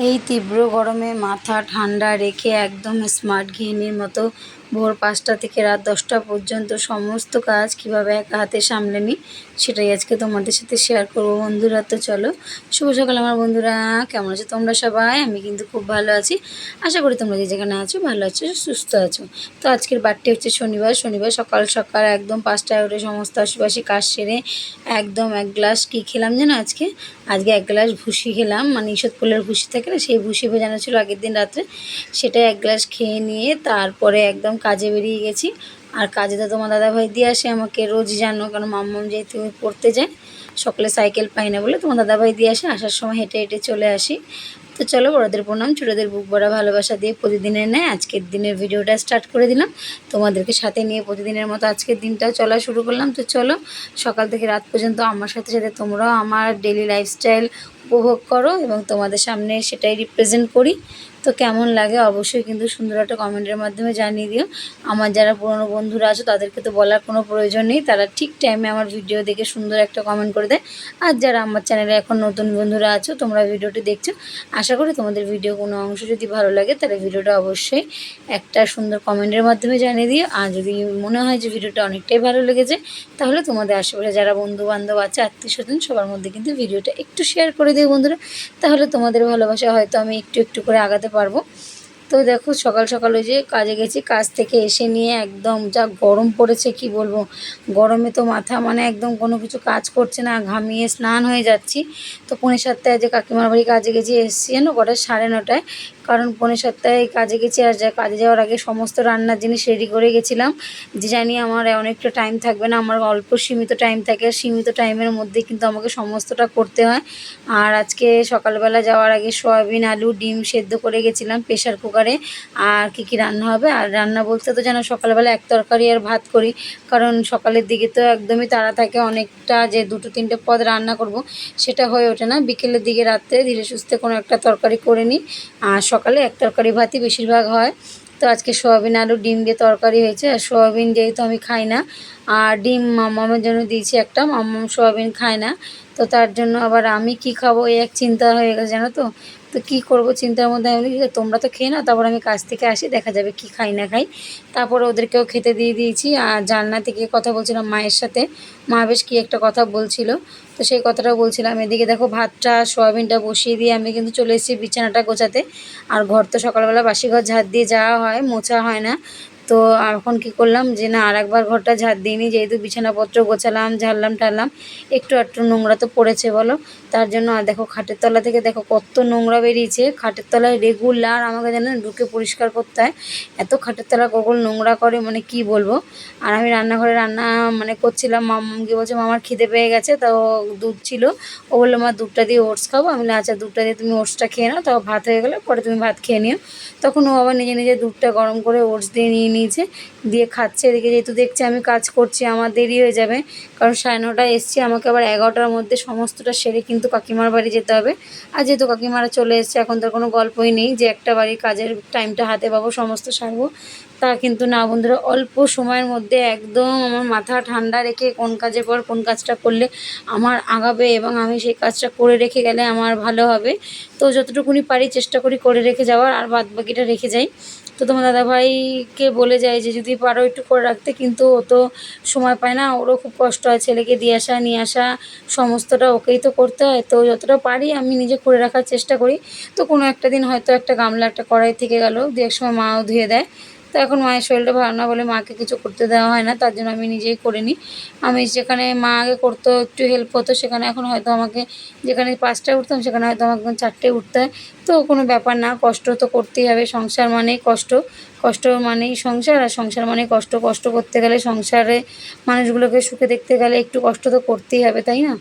এই তীব্র গরমে মাথা ঠান্ডা রেখে একদম স্মার্ট গৃহিণীর মতো ভোর পাঁচটা থেকে রাত দশটা পর্যন্ত সমস্ত কাজ কীভাবে একা হাতে সামলে নিই, সেটাই আজকে তোমাদের সাথে শেয়ার করব। বন্ধুরা, তো চলো, শুভ সকাল আমার বন্ধুরা, কেমন আছো তোমরা সবাই? আমি কিন্তু খুব ভালো আছি। আশা করি তোমরা যে যেখানে আছো, ভালো আছো, সুস্থ আছো। তো আজকের বারটি হচ্ছে শনিবার। শনিবার সকাল সকাল একদম পাঁচটায় উঠে সমস্ত আশেপাশে কাজ সেরে একদম এক গ্লাস কী খেলাম জানো আজকে? আজকে এক গ্লাস ভুসি খেলাম। মানে ঈষৎ ফুলের ভুসি থাকে না, সেই ভুসি ভেজানো ছিল আগের দিন রাত্রে। সেটা এক গ্লাস খেয়ে নিয়ে তারপরে একদম কাজে বেরিয়ে গেছি। আর কাজে তো তোমার দাদাভাই দিয়ে আসে, আমাকে রোজ জানো কারণ মাম্মাম যেহেতু পড়তে যায়, সকালে সাইকেল পাই না বলে তোমার দাদাভাই দিয়ে আসে, আসার সময় হেঁটে হেঁটে চলে আসি। তো চলো বড়দের প্রণাম, ছোটোদের বুক ভরা ভালোবাসা দিয়ে প্রতিদিনের নেয় আজকের দিনের ভিডিওটা স্টার্ট করে দিলাম। তোমাদেরকে সাথে নিয়ে প্রতিদিনের মতো আজকের দিনটা চলা শুরু করলাম। তো চলো, সকাল থেকে রাত পর্যন্ত আমার সাথে সাথে তোমরাও আমার ডেলি লাইফস্টাইল উপভোগ করো এবং তোমাদের সামনে সেটাই রিপ্রেজেন্ট করি। তো কেমন লাগে অবশ্যই কিন্তু সুন্দর একটা কমেন্টের মাধ্যমে জানিয়ে দিও। আমার যারা পুরনো বন্ধুরা আছো, তাদেরকে তো বলার কোনো প্রয়োজন নেই। তারা ঠিক টাইমে আমার ভিডিও দেখে সুন্দর একটা কমেন্ট করে দেয়। আর যারা আমার চ্যানেলে এখন নতুন বন্ধুরা আছো, তোমরা ভিডিওটি দেখছ। আশা করি তোমাদের ভিডিও কোনো অংশ যদি ভালো লাগে, তাহলে ভিডিওটা অবশ্যই একটা সুন্দর কমেন্টের মাধ্যমে জানিয়ে দিও। আর যদি মনে হয় যে ভিডিওটা অনেকটাই ভালো লেগেছে, তাহলে তোমাদের আশেপাশে যারা বন্ধু বান্ধব আছে আত্মীয় স্বজন সবার মধ্যে কিন্তু ভিডিওটা একটু শেয়ার করে দিও বন্ধুরা। তাহলে তোমাদের ভালোবাসা হয়তো আমি একটু একটু করে আগাতে পারব। তো দেখো, সকাল সকাল ওই যে কাজে গেছি, কাজ থেকে এসে নিয়ে একদম যা গরম পড়েছে, কি বলব? গরমে তো মাথা মানে একদম কোনো কিছু কাজ করছে না, ঘামিয়ে স্নান হয়ে যাচ্ছি। তো পনেরো সাতটায় যে কাকিমার বাড়ি কাজে গেছি, এসছি জানো? কটা? সাড়ে নটায়। কারণ পনেরো সপ্তাহে কাজে গেছি আর যা কাজে যাওয়ার আগে সমস্ত রান্নার জিনিস রেডি করে গেছিলাম। যে জানি আমার অনেকটা টাইম থাকবে না, আমার অল্প সীমিত টাইম থাকে, আর সীমিত টাইমের মধ্যে কিন্তু আমাকে সমস্তটা করতে হয়। আর আজকে সকালবেলা যাওয়ার আগে সয়াবিন, আলু, ডিম সেদ্ধ করে গেছিলাম প্রেশার কুকারে আর কি কি রান্না হবে? আর রান্না বলতে তো যেন সকালবেলা এক তরকারি আর ভাত করি, কারণ সকালের দিকে তো একদমই তাড়া থাকে, অনেকটা যে দুটো তিনটে পদ রান্না করব সেটা হয়ে ওঠে না। বিকেলের দিকে রাত্রে ধীরে সুস্থে কোনো একটা তরকারি করে নিই। আর সকালে এক তরকারি ভাতই বেশিরভাগ হয়। তো আজকে সোয়াবিন আলু, ডিম দিয়ে তরকারি হয়েছে। আর সোয়াবিন যেহেতু আমি খাই না, আর ডিম মামামের জন্য দিয়েছি একটা, মামাম সোয়াবিন খায় না। তো তার জন্য আবার আমি কি খাব এই এক চিন্তা হয়ে গেছে, জানো তো? তো কী করব চিন্তার মধ্যে আমি তোমরা তো খেয়ে না তারপর আমি কাজ থেকে আসি, দেখা যাবে কি খাই না খাই। তারপরে ওদেরকেও খেতে দিয়ে দিয়েছি। আর জানলা থেকে কথা বলছিলাম মায়ের সাথে। মা বেশ কী একটা কথা বলছিল। তো সেই কথাটা বলছিলাম, এদিকে দেখো ভাতটা, সয়াবিনটা বসিয়ে দিয়ে আমি কিন্তু চলে এসেছি বিছানাটা গোছাতে। আর ঘর তো সকালবেলা বাসি ঘর ঝাড় দিয়ে যাওয়া হয়, মোছা হয় না। তো এখন কি করলাম যে না আর একবার ঘরটা ঝাড় দিইনি যেহেতু বিছানাপত্র গোছালাম, ঝাড়লাম, টাড়লাম, একটু একটু নোংরা তো পড়েছে বলো। তার জন্য আর দেখো খাটের তলা থেকে দেখো কত নোংরা বেরিয়েছে। খাটের তলায় রেগুলার আমাকে যেন ঢুকে পরিষ্কার করতে হয়। এত খাটের তলা কখন নোংরা করে মানে কি বলব? আর আমি রান্নাঘরে রান্না মানে করছিলাম মামকে বলছে, মামার খিদে পেয়ে গেছে, তো দুধ ছিল। ও বলল, মা, দুধটা দিয়ে ওটস খাব? আমি আচ্ছা দুধটা দিয়ে তুমি ওটসটা খেয়ে নাও, তাও ভাত হয়ে গেলে পরে তুমি ভাত খেয়ে নিও। তখন ও আবার নিজে নিজে দুধটা গরম করে ওটস দিয়ে নিয়ে নিয়েছে দিয়ে খাচ্ছে, এদিকে যেহেতু দেখছে আমি কাজ করছি, আমার দেরি হয়ে যাবে। কারণ সাড়ে নটায় এসছি, আমাকে আবার এগারোটার মধ্যে সমস্তটা সেরে কিন্তু কাকিমার বাড়ি যেতে হবে। আর যেহেতু কাকিমারা চলে এসছে, এখন তার কোনো গল্পই নেই যে একটা বাড়ির কাজের টাইমটা হাতে পাবো, সমস্ত সারবো। তা কিন্তু না বন্ধুরা, অল্প সময়ের মধ্যে একদম আমার মাথা ঠান্ডা রেখে কোন কাজের পর কোন কাজটা করলে আমার আগাবে এবং আমি সেই কাজটা করে রেখে গেলে আমার ভালো হবে। তো যতটুকুনি পারি চেষ্টা করি করে রেখে যাওয়ার, আর বাদ বাকিটা রেখে যাই। তো তোমার দাদাভাইকে বলে যায় যে যদি পারো একটু করে রাখতে, কিন্তু ও তো সময় পায় না। ওরও খুব কষ্ট হয় ছেলেকে দিয়ে আসা, নিয়ে আসা, সমস্তটা ওকেই তো করতে হয়। তো যতটা পারি আমি নিজে করে রাখার চেষ্টা করি। তো কোনো একটা দিন হয়তো একটা গামলা, একটা কড়াই থেকে গেল, দু এক সময় মাও ধুয়ে দেয়। তো এখন মায়ের শরীরটা ভালো না বলে মাকে কিছু করতে দেওয়া হয় না, তার জন্য আমি নিজেই করে নিই আমি যেখানে মা আগে করতো, একটু হেল্প হতো, সেখানে এখন হয়তো আমাকে যেখানে পাঁচটায় উঠতাম, সেখানে হয়তো আমাকে চারটে উঠতে হয়। তো কোনো ব্যাপার না, কষ্ট তো করতেই হবে। সংসার মানেই কষ্ট। কষ্ট মানেই সংসার, আর সংসার মানেই কষ্ট। কষ্ট করতে গেলে সংসারে মানুষগুলোকে সুখে দেখতে গেলে একটু কষ্ট তো করতেই হবে, তাই না?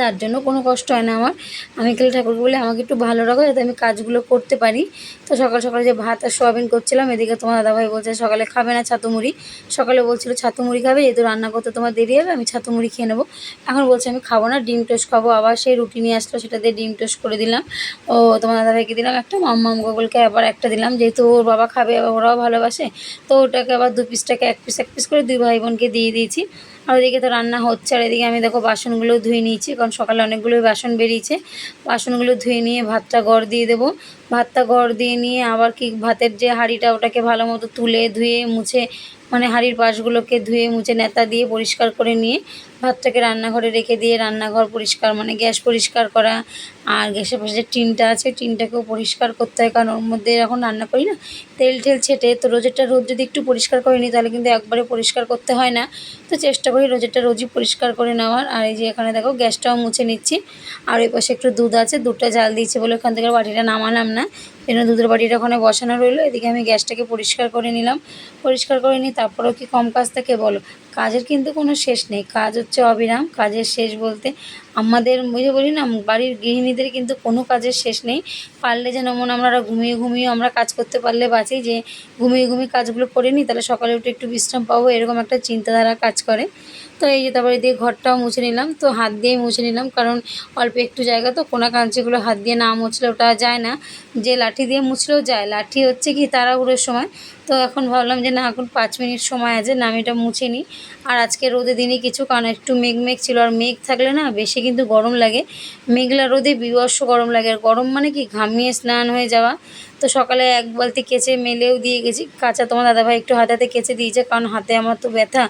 তার জন্য কোনো কষ্ট হয় না আমার। আমি কালী ঠাকুরকে বলে, আমাকে একটু ভালো রাখো যাতে আমি কাজগুলো করতে পারি। তো সকাল সকালে যে ভাত আর সোয়াবিন করছিলাম, এদিকে তোমার দাদাভাই বলছে, সকালে খাবে না ছাতু মুড়ি। সকালে বলছিল, ছাতু মুড়ি খাবে, যেহেতু রান্না করতে তোমার দেরি হবে, আমি ছাতু মুড়ি খেয়ে নেব। এখন বলছে, আমি খাব না, ডিম টোস্ট খাব। আবার সেই রুটি নিয়ে আসলো, সেটা দিয়ে ডিম টোস্ট করে দিলাম। ও তোমার দাদাভাইকে দিলাম একটা, মাম্মাম গোগলকে আবার একটা দিলাম, যেহেতু ওর বাবা খাবে ওরাও ভালোবাসে, তো ওটাকে আবার দু পিসটাকে এক পিস এক পিস করে দুই ভাই বোনকে দিয়ে দিয়েছি। আর ওইদিকে তো রান্না হচ্ছে, আর এদিকে আমি দেখো বাসনগুলো ধুয়ে নিয়েছি, কারণ সকালে অনেকগুলোই বাসন বেরিয়েছে। বাসনগুলো ধুয়ে নিয়ে ভাতটা গড় দিয়ে দেবো। ভাতটা গড় দিয়ে নিয়ে আবার কি ভাতের যে হাঁড়িটা ওটাকে ভালো মতো তুলে ধুয়ে মুছে মানে হাঁড়ির পাশগুলোকে ধুয়ে মুছে নেতা দিয়ে পরিষ্কার করে নিয়ে ভাতটাকে রান্নাঘরে রেখে দিয়ে রান্নাঘর পরিষ্কার মানে গ্যাস পরিষ্কার করা। আর গ্যাসের পাশে যে টিনটা আছে, টিনটাকেও পরিষ্কার করতে হয়। কারণ ওর মধ্যে এখন রান্না করি না, তেল টেল ছেটে, তো রোজেরটা রোজ যদি একটু পরিষ্কার করে নিই, তাহলে কিন্তু একবারে পরিষ্কার করতে হয় না। তো চেষ্টা করি রোজেরটা রোজই পরিষ্কার করে নেওয়ার। আর এই যে এখানে দেখো, গ্যাসটাও মুছে নিচ্ছি। আর ওই পাশে একটু দুধ আছে, দুধটা জাল দিয়েছে বলে ওখান থেকে বাটিটা নামালাম না। জন্য দুধের বাটিটা ওখানে বসানো রইল, এদিকে আমি গ্যাসটাকে পরিষ্কার করে নিলাম। পরিষ্কার করে নিই তারপরেও কি কম কাজ থাকে বলো? কাজের কিন্তু কোনো শেষ নেই। কাজ হচ্ছে অবিরাম, কাজের শেষ বলতে আমাদের বুঝে বলি না, বাড়ির গৃহিণীদের কিন্তু কোনো কাজের শেষ নেই। পারলে যেন মনে আমরা ঘুমিয়ে ঘুমিয়ে আমরা কাজ করতে পারলে বাঁচি, যে ঘুমিয়ে ঘুমিয়ে কাজগুলো করে নিই, তাহলে সকালে উঠে একটু বিশ্রাম পাবো, এরকম একটা চিন্তাধারা কাজ করে। তো এই যে তারপরে দিয়ে ঘরটাও মুছে নিলাম, তো হাত দিয়েই মুছে নিলাম, কারণ অল্প একটু জায়গা তো কোনা কাঞ্চিগুলো হাত দিয়ে না মুছলে ওটা যায় না। যে লাঠি দিয়ে মুছলেও যায়, লাঠি হচ্ছে কি তাড়াহুড়োর সময় তো এখন ভাবলাম যে না, এখন পাঁচ মিনিট সময় আছে, না আমি এটা মুছে নিই। আর আজকে রোদে দিনই কিছু, কারণ একটু মেঘ মেঘ ছিল, আর মেঘ থাকলে না বেশি কিন্তু গরম লাগে। মেঘলা রোদে বিবর্ষ গরম লাগে, আর গরম মানে কি? ঘামিয়ে স্নান হয়ে যাওয়া। তো সকালে এক বালতি কেচে মেলেও দিয়ে গেছি। কাঁচা তোমার দাদাভাই একটু হাতে হাতে কেচে দিয়েছে, কারণ হাতে আমার তো ব্যথা।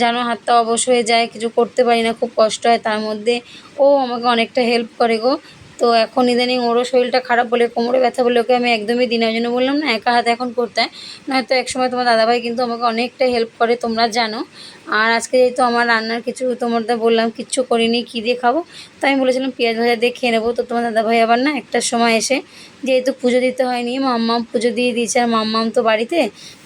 জানো, হাতটা অবশ হয়ে যায়, কিছু করতে পারি না, খুব কষ্ট হয়। তার মধ্যে ও আমাকে অনেকটা হেল্প করে গো। তো এখন ইদানিং ওরও শরীরটা খারাপ বলে, কোমরে ব্যথা বলে, ওকে আমি একদমই দিনের জন্য বললাম না, একা হাতে এখন করতে হয়। নয়তো একসময় তোমার দাদাভাই কিন্তু আমাকে অনেকটা হেল্প করে, তোমরা জানো। আর আজকে যেহেতু আমার রান্নার কিছু তোমাদের বললাম, কিচ্ছু করিনি, কী দিয়ে খাব? তো আমি বলেছিলাম পেঁয়াজ ভাজা দিয়ে খেয়ে নেব। তো তোমার দাদাভাই আবার না একটার সময় এসে যেহেতু পুজো দিতে হয়নি, মাম্মাম পুজো দিয়ে দিয়েছে আর মাম্মাম তো বাড়িতে,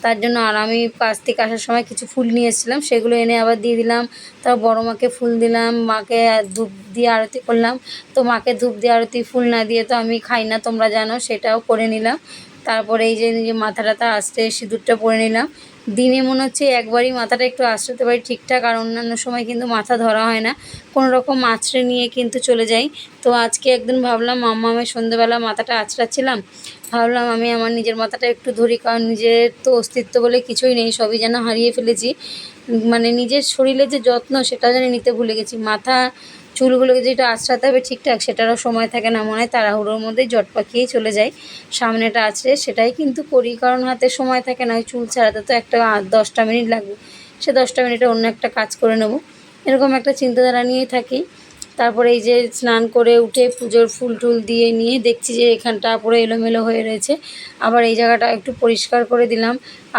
তার জন্য আর আমি কাছ থেকে আসার সময় কিছু ফুল নিয়ে এসেছিলাম, সেগুলো এনে আবার দিয়ে দিলাম। তারপর বড়ো মাকে ফুল দিলাম, মাকে ধূপ দিয়ে আরতি করলাম। তো মাকে ধূপ দিয়ে আরতি ফুল না দিয়ে তো আমি খাই না, তোমরা জানো, সেটাও করে নিলাম। তারপরে এই যে মাথা টাথা আসতে সিঁদুরটা পরে নিলাম। দিনে মনে হচ্ছে একবারই মাথাটা একটু আঁচড়াতে পারি ঠিকঠাক আর অন্যান্য সময় কিন্তু মাথা ধরা হয় না। কোনো রকম আছড়ে নিয়ে কিন্তু চলে যাই। তো আজকে একদিন ভাবলাম মাম্মা আমি সন্ধ্যেবেলা মাথাটা আছড়াচ্ছিলাম। ভাবলাম আমি আমার নিজের মাথাটা একটু ধরি কারণ নিজের তো অস্তিত্ব বলে কিছুই নেই, সবই যেন হারিয়ে ফেলেছি। মানে নিজের শরীরের যে যত্ন সেটা যেন নিতে ভুলে গেছি। মাথা চুলগুলোকে যেটা আঁচড়াতে হবে ঠিকঠাক, সেটারও সময় থাকে না মনে হয়, তাড়াহুড়োর মধ্যেই জট পাকিয়েই চলে যায়। সামনেটা আছড়ে সেটাই কিন্তু করি, কারণ হাতে সময় থাকে না চুল ছাড়াতে তো একটা দশটা মিনিট লাগবে। সে দশটা মিনিটে অন্য একটা কাজ করে নেব। এরকম একটা চিন্তাধারা নিয়েই থাকি। তারপরে এই যে স্নান করে উঠে পুজোর ফুল টুল দিয়ে নিয়ে দেখছি যে এখানটা পুরো এলোমেলো হয়ে রয়েছে। আবার এই জায়গাটা একটু পরিষ্কার করে দিলাম।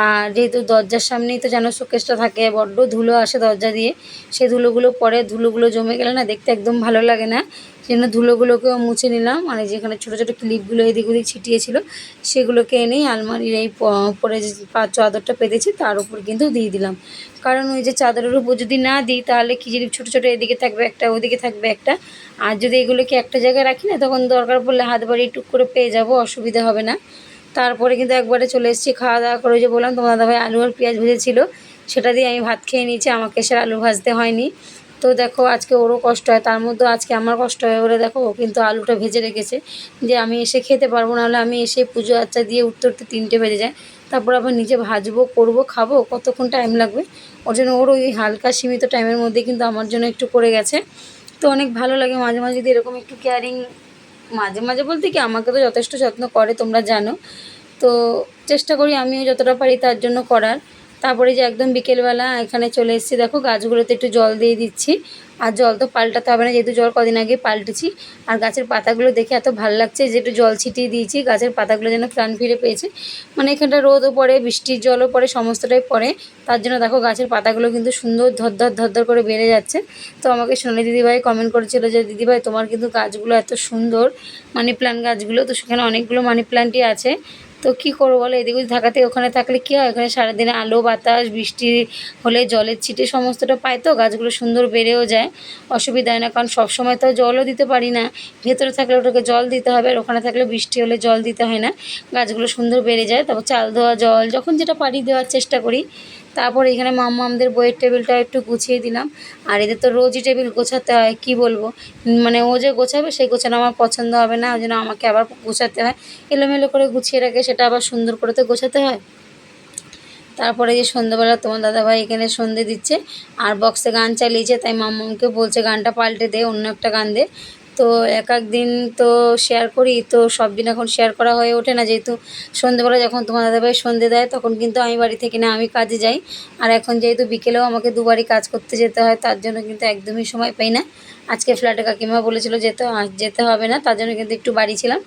আর যেহেতু দরজার সামনেই তো যেন শোকেসটা থাকে, বড্ড ধুলো আসে দরজা দিয়ে সেই ধুলোগুলো পরে ধুলোগুলো জমে গেলে না দেখতে একদম ভালো লাগে না। সেজন্য ধুলোগুলোকেও মুছে নিলাম। এই যেখানে ছোটো ছোটো ক্লিপগুলো এদিক ওদিক ছিটিয়েছিল, সেগুলোকে এনেই আলমারির এই পরে যে চাদরটা পেতেছি তার উপর কিন্তু দিয়ে দিলাম। কারণ ওই যে চাদরের উপর যদি না দিই তাহলে কি যদি ছোটো ছোটো এদিকে থাকবে একটা, ওদিকে থাকবে একটা। আর যদি এগুলোকে একটা জায়গায় রাখি না তখন দরকার পড়লে হাত বাড়ি টুক করে পেয়ে যাব, অসুবিধা হবে না। তারপরে কিন্তু একবারে চলে এসেছি, খাওয়া দাওয়া করে যে বললাম তোমার দাদাভাই আলু আর পেঁয়াজ ভেজেছিল, সেটা দিয়ে আমি ভাত খেয়ে নিয়েছি, আমাকে সে আলু ভাজতে হয়নি। তো দেখো আজকে ওরও কষ্ট হয়, তার মধ্যেও আজকে আমার কষ্ট হয় বলে দেখো ও কিন্তু আলুটা ভেজে রেখেছে যে আমি এসে খেতে পারব, নাহলে আমি এসে পুজো আচ্চা দিয়ে উঠতে উঠতে তিনটে বেজে যায়। তারপর আবার নিজে ভাজবো, করব, খাব, কতক্ষণ টাইম লাগবে? ওর জন্য ওর ওই হালকা সীমিত টাইমের মধ্যে কিন্তু আমার জন্য একটু করে গেছে। তো অনেক ভালো লাগে মাঝে মাঝে যদি এরকম একটু কেয়ারিং মাঝে মাঝে বলতে কি আমাকে তো যথেষ্ট যত্ন করে, তোমরা জানো। তো চেষ্টা করি আমিও যতটা পারি তার জন্য করার। তারপরে যে একদম বিকেলবেলা এখানে চলে এসেছি, দেখো গাছগুলোতে একটু জল দিয়ে দিচ্ছি। আর জল তো পাল্টাতে হবে না, যেহেতু জল কদিন আগে পাল্টেছি। আর গাছের পাতাগুলো দেখে এত ভালো লাগছে যে একটু জল ছিটিয়ে দিয়েছি, গাছের পাতাগুলো যেন প্রাণ ফিরে পেয়েছে। মানে এখানটা রোদও পড়ে, বৃষ্টির জলও পড়ে, সমস্তটাই পড়ে। তার জন্য দেখো গাছের পাতাগুলো কিন্তু সুন্দর ধরধর ধরধর করে বেড়ে যাচ্ছে। তো আমাকে সোনালি দিদিভাই কমেন্ট করেছিল যে, দিদিভাই, তোমার কিন্তু গাছগুলো এত সুন্দর, মানি প্ল্যান্ট গাছগুলো। তো সেখানে অনেকগুলো মানি প্ল্যান্টই আছে। তো কি করব বলো? এদিক ওদিক থাকাতে ওখানে থাকলে কী হয়? ওখানে সারাদিনে আলো, বাতাস, বৃষ্টি হলে জলের ছিটে সমস্তটা পায় তো, গাছগুলো সুন্দর বেড়েও যায়। অসুবিধা হয় না, কারণ সবসময় তো জলও দিতে পারি না। ভেতরে থাকলে ওটাকে জল দিতে হবে, আর ওখানে থাকলে বৃষ্টি হলে জল দিতে হয় না। গাছগুলো সুন্দর বেড়ে যায়, তারপর চাল ধোয়া জল, যখন যেটা পারি দেওয়ার চেষ্টা করি। তারপর এখানে মাম্মামদের বইয়ের টেবিলটা একটু গুছিয়ে দিলাম। আর এদের তো রোজই টেবিল গোছাতে হয়, কি বলব? মানে ও যে গোছাবে, সেই গোছানো আমার পছন্দ হবে না, ওই জন্য আমাকে আবার গোছাতে হয়। এলোমেলো করে গুছিয়ে রাখে সেটা আবার সুন্দর করে তো গোছাতে হয়। তারপরে যে সন্ধ্যেবেলা তোমার দাদাভাই এখানে সন্ধে দিচ্ছে, আর বক্সে গান চালিয়েছে, তাই মাম্মামকে বলছে গানটা পাল্টে দে, অন্য একটা গান দে। তো এক এক দিন তো শেয়ার করি, তো সব দিন এখন শেয়ার করা হয়ে ওঠে না। যেহেতু সন্ধ্যেবেলা যখন তোমার দাদাভাই সন্ধে দেয়, তখন কিন্তু আমি বাড়ি থেকে না, আমি কাজে যাই। আর এখন যেহেতু বিকেলেও আমাকে দুবারই কাজ করতে যেতে হয়, তার জন্য কিন্তু একদমই সময় পাই না। আজকে ফ্ল্যাটে কাকিমা বলেছিল যেতে যেতে হবে না, তার জন্য কিন্তু একটু বাড়ি ছিলাম।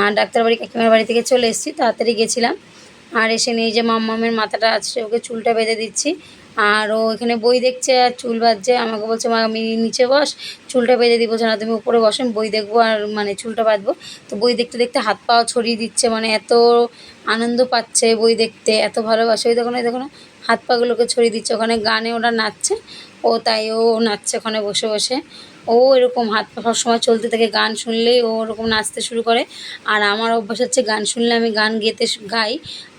আর ডাক্তার বাড়ি, কাকিমার বাড়ি থেকে চলে এসেছি, তাড়াতাড়ি গেছিলাম। আর এসে নিয়ে যে মাম্মামের মাথাটা আছে, ওকে চুলটা বেঁধে দিচ্ছি। আর ও এখানে বই দেখছে আর চুল বাঁধছে আমাকে বলছে, মা, আমি নিচে বস, চুলটা বেঁধে দিই বলছে, না, তুমি উপরে বসো বই দেখব আর মানে চুলটা বাঁধবো। তো বই দেখতে দেখতে হাত পাও ছড়িয়ে দিচ্ছে মানে এত আনন্দ পাচ্ছে বই দেখতে, এত ভালোবাসে। ওই দেখো না দেখো না, হাত পাগুলোকে ছড়িয়ে দিচ্ছে। ওখানে গানে ওরা নাচছে, ও তাই ও নাচছে ওখানে বসে বসে। ও এরকম হাত পা সবসময় চলতে থাকে, গান শুনলেই ও ওরকম নাচতে শুরু করে। আর আমার অভ্যাস হচ্ছে গান শুনলে আমি গান গেতে, গাই।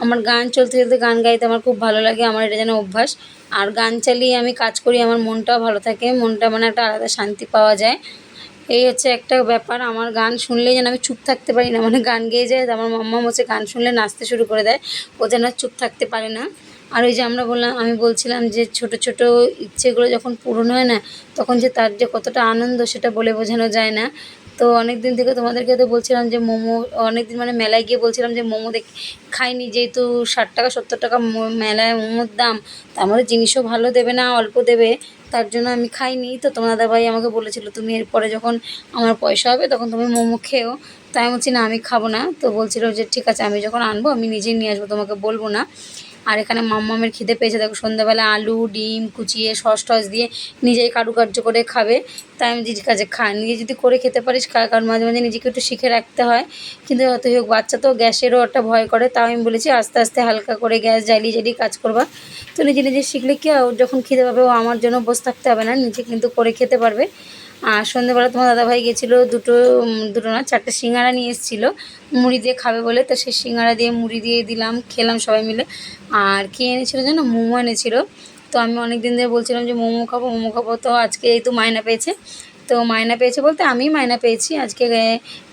আমার গান চলতে চলতে গান গাইতে আমার খুব ভালো লাগে, আমার এটা যেন অভ্যাস। আর গান চালিয়ে আমি কাজ করি, আমার মনটাও ভালো থাকে, মনটা মানে একটা আলাদা শান্তি পাওয়া যায়। এই হচ্ছে একটা ব্যাপার, আমার গান শুনলে যেন আমি চুপ থাকতে পারি না মানে গান গেয়ে যায়, আমার মাম্মা হচ্ছে গান শুনলে নাচতে শুরু করে দেয়, ও যেন চুপ থাকতে পারে না। আর ওই যে আমরা বললাম, আমি বলছিলাম যে ছোট ছোট ইচ্ছেগুলো যখন পূরণ হয় না, তখন যে তার যে কতটা আনন্দ সেটা বলে বোঝানো যায় না। তো অনেক দিন থেকে তোমাদেরকে তো বলছিলাম যে মোমো অনেক দিন মানে মেলায় গিয়ে বলছিলাম যে মোমো দেখ, খাইনি, যেহেতু ষাট টাকা, সত্তর টাকা মেলায় মোমোর দাম তার মধ্যে জিনিসও ভালো দেবে না, অল্প দেবে, তার জন্য আমি খাইনি। তো তোমার দাদাভাই আমাকে বলেছিল, তুমি এরপরে যখন আমার পয়সা হবে, তখন তুমি মোমো খেও। তাই আমি বলছি, না, আমি খাব না। তো বলছিল যে, ঠিক আছে, আমি যখন আনব, আমি নিজেই নিয়ে আসব, তোমাকে বলব না। আর এখানে মাম্মামের খিদে পেয়েছে। দেখো, সন্ধ্যাবেলা আলু, ডিম, কুচিয়ে, সস টস দিয়ে নিজেই কারুকার্য করে খাবে। তাই আমি নিজের আছে খা নিজে যদি করে খেতে পারিস, খা কারণ মাঝে মাঝে নিজেকে একটু শিখে রাখতে হয়। কিন্তু হয়তো হোক, বাচ্চা তো গ্যাসেরও একটা ভয় করে। তাও আমি বলেছি, আস্তে আস্তে হালকা করে গ্যাস জ্বালিয়ে জ্বালিয়ে কাজ করবা। তো নিজে নিজে শিখলে কি যখন খিদে পাবে, ও আমার জন্য বসে থাকতে হবে না। নিজে কিন্তু করে খেতে পারবে। আর সন্ধ্যেবেলা তোমার দাদাভাই গেছিল দুটো দুটো না, চারটে সিঙ্গারা নিয়ে এসেছিল। মুড়ি দিয়ে খাবে বলে, তো সেই সিঙ্গারা দিয়ে মুড়ি দিয়ে দিলাম, খেলাম সবাই মিলে। আর কি এনেছিলো যেন মোমো এনেছিলো। তো আমি অনেক দিন ধরে বলছিলাম যে মোমো খাব মোমো খাব। তো আজকে এই তো মায়না পেয়েছে। তো মায়না পেয়েছে বলতে আমি মায়না পেয়েছি। আজকে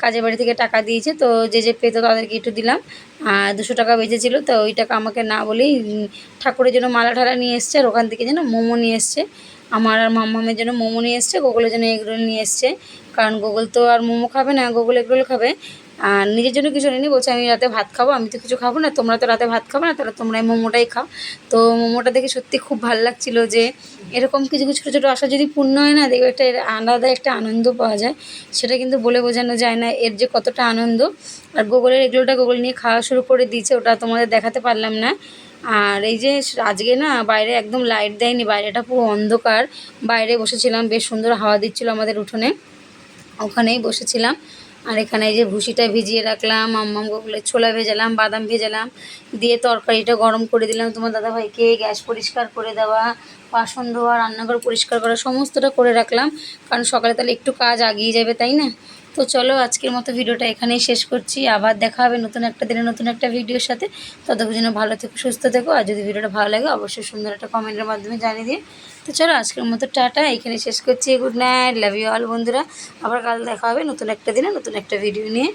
কাজের বাড়ি থেকে টাকা দিয়েছে। তো যে যে পেতো তাদেরকে একটু দিলাম। আর দুশো টাকা বেঁচেছিলো, তো ওই টাকা আমাকে না বলেই ঠাকুরের জন্য মালা ঠালা নিয়ে এসছে। আর ওখান থেকে যেন মোমো নিয়ে এসছে। আমার আর মাম্মামের জন্য মোমো নিয়ে এসছে, গোগলের জন্য এগরোল নিয়ে এসছে। কারণ গোগল তো আর মোমো খাবে না, গুগল এগরোল খাবে। আর নিজের জন্য কিছু নিয়ে বলছে আমি রাতে ভাত খাব, আমি তো কিছু খাব না, তোমরা তো রাতে ভাত খাব না, তাহলে তোমরা মোমোটাই খাও। তো মোমোটা দেখে সত্যি খুব ভালো লাগছিল যে এরকম কিছু কিছু ছোটো ছোটো আশা যদি পূর্ণ হয় না, দেখবে একটা আলাদা একটা আনন্দ পাওয়া যায়। সেটা কিন্তু বলে বোঝানো যায় না এর যে কতটা আনন্দ। আর গোগলের এগুলোটা গোগল নিয়ে খাওয়া শুরু করে দিয়েছে, ওটা তোমাদের দেখাতে পারলাম না। আর এই যে আজকে না, বাইরে একদম লাইট দেয়নি, বাইরেটা পুরো অন্ধকার। বাইরে বসেছিলাম, বেশ সুন্দর হাওয়া দিচ্ছিল আমাদের উঠোনে। ওখানেই বসেছিলাম। আর এখানে এই যে ভুসিটা ভিজিয়ে রাখলাম আম্মাম গোগুলো ছোলা ভেজালাম, বাদাম ভেজালাম। দিয়ে তরকারিটা গরম করে দিলাম। তোমার দাদাভাইকে গ্যাস পরিষ্কার করে দেওয়া বাসন ধোয়া, রান্নাঘর পরিষ্কার করা, সমস্তটা করে রাখলাম। কারণ সকালে তাহলে একটু কাজ আগিয়ে যাবে, তাই না? তো চলো আজকের মতো ভিডিওটা এখানেই শেষ করছি। আবার দেখা হবে নতুন একটা দিনে নতুন একটা ভিডিওর সাথে। ততক্ষণ যেন ভালো থেকো, সুস্থ থেকো। আর যদি ভিডিওটা ভালো লাগে, অবশ্যই সুন্দর একটা কমেন্টের মাধ্যমে জানিয়ে দিন তো চলো আজকের মতো টাটা। এখানে শেষ করছি। Good night. Love you all বন্ধুরা। আবার কাল দেখা হবে নতুন একটা দিনে নতুন একটা ভিডিও নিয়ে।